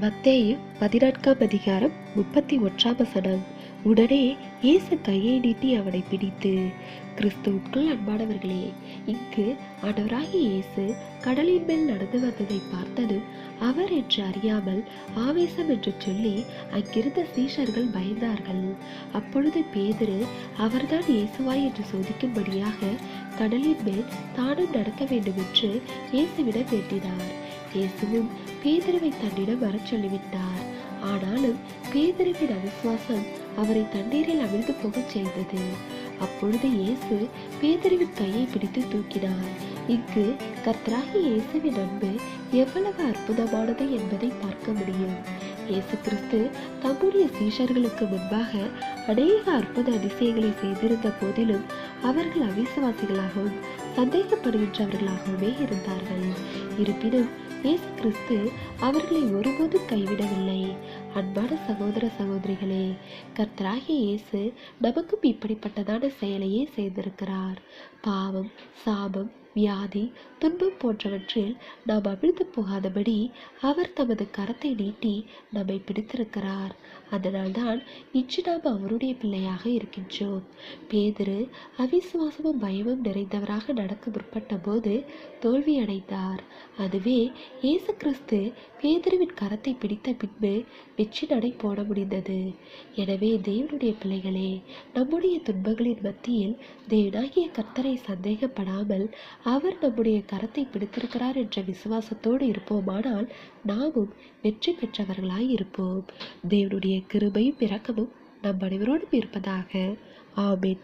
மத்தேயு பதினான்காம் அதிகாரம் முப்பத்தி ஒன்றாம் வசனம். உடனே இயேசு கையை நீட்டி அவனை பிடித்து கிறிஸ்துவுக்குள் அன்பானவர்களே இங்கு ஆண்டவராகி இயேசு கடலின் மேல் நடந்து வந்ததை பார்த்ததும் அவர் என்று அறியாமல் ஆவேசம் என்று சொல்லி அங்கிருந்த சீஷர்கள் பயந்தார்கள். அப்பொழுது பேதுரு அவர்தான் இயேசுவாய் என்று சோதிக்கும்படியாக கடலின் மேல் தானும் நடக்க வேண்டும் என்று இயேசுவிடம் வேண்டினார். இயேசுவும் பேதுருவை தன்னிடம் வரச் சொல்லிவிட்டார். ஆனாலும் பேதருவின் அவிசுவாசம் அவரை தண்ணீரில் அமிழ்ந்து போகச் செய்தது. அப்பொழுது இயேசு பேதுருவின் கையை பிடித்து தூக்கினார். இங்கு கத்ராகி இயேசுவின் அன்பு எவ்வளவு அற்புதமானது என்பதை பார்க்க முடியும். இயேசு கிறிஸ்து தம்முடைய சீஷர்களுக்கு முன்பாக அநேக அற்புத அதிசயங்களை செய்திருந்த போதிலும் அவர்கள் அவிசுவாசிகளாகவும் சந்தேகப்படுகின்றவர்களாகவுமே இருந்தார்கள். இருப்பினும் இயேசு கிறிஸ்து அவர்களை ஒருபோதும் கைவிடவில்லை. அன்பான சகோதர சகோதரிகளே கர்த்தராகிய இயேசு நமக்கும் இப்படிப்பட்டதான செயலையே செய்திருக்கிறார். பாவம் சாபம் வியாதி துன்பம் போன்றவற்றில் நாம் அமிழ்ந்து போகாதபடி அவர் தமது கரத்தை நீட்டி நம்மை பிடித்திருக்கிறார். அதனால்தான் இன்று நாம் அவருடைய பிள்ளையாக இருக்கின்றோம். பேதுரு அவிசுவாசமும் பயமும் நிறைந்தவராக நடக்க முற்பட்ட போது தோல்வியடைந்தார் அதுவே இயேசு கிறிஸ்து பேதருவின் கரத்தை பிடித்த பின்பு வெற்றி நடை போட முடிந்தது. எனவே தேவனுடைய பிள்ளைகளே நம்முடைய துன்பங்களின் மத்தியில் தேவனாகிய கர்த்தரை சந்தேகப்படாமல் அவர் நம்முடைய கரத்தை பிடித்திருக்கிறார் என்ற விசுவாசத்தோடு இருப்போமானால் நாமும் வெற்றி பெற்றவர்களாய் இருப்போம். தேவனுடைய கிருபையும் இரக்கமும் நம் அனைவரோடும் இருப்பதாக. ஆமென்.